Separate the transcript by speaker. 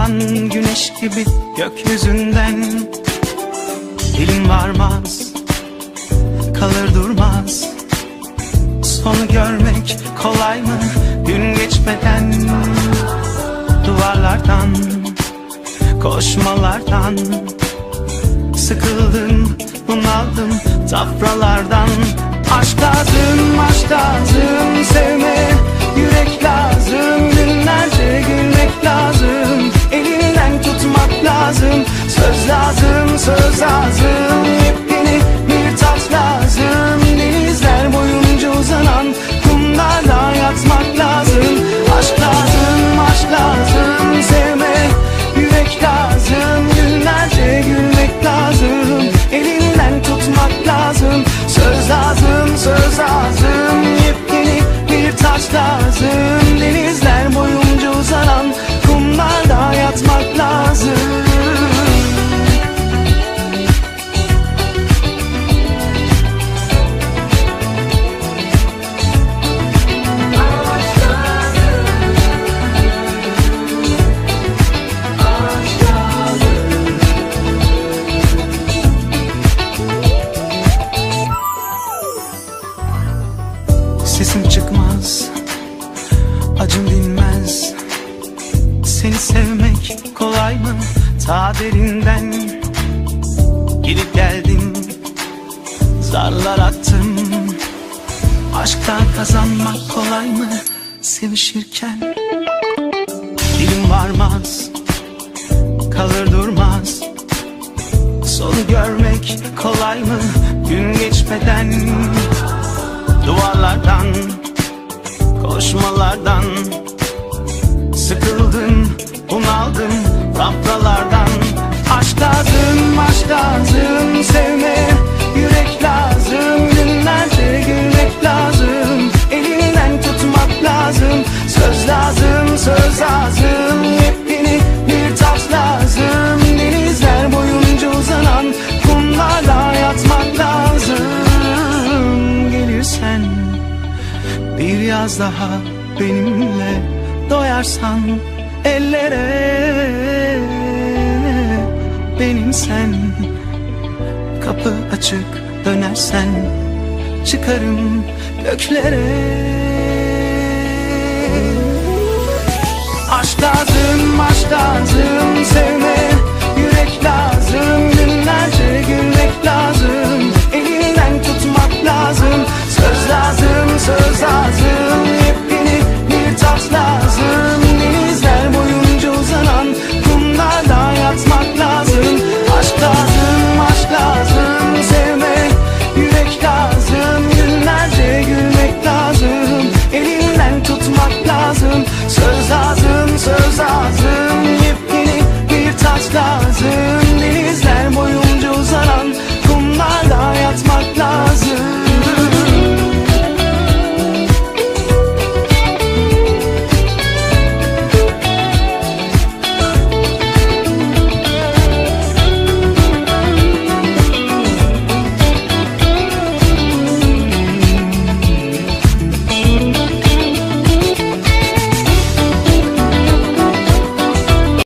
Speaker 1: doğan güneş gibi gökyüzünden. Dilim varmaz kalır durmaz. Sonu görmek kolay mı gün geçmeden? Duvarlardan koşmalardan. Sıkıldım bunaldım tafralardan. Aşk lazım aşk lazım sevme taş lazım. Denizler boyunca uzanan kumlarda yatmak lazım. Sesim çıkmaz Acım dinmez. Seni sevmek kolay mı? Ta derinden Gidip geldim. Zarlar attım. Aşktan kazanmak kolay mı? Sevişirken Dilim varmaz. Kalır durmaz. Sonu görmek kolay mı? Gün geçmeden Duvarlardan Koşmalardan Sıkıldım Bunaldım Rafralardan Aşk lazım Aşk lazım Sevme bir yaz daha benimle doyarsan ellere benim sen. Kapı açık dönersen çıkarım göklere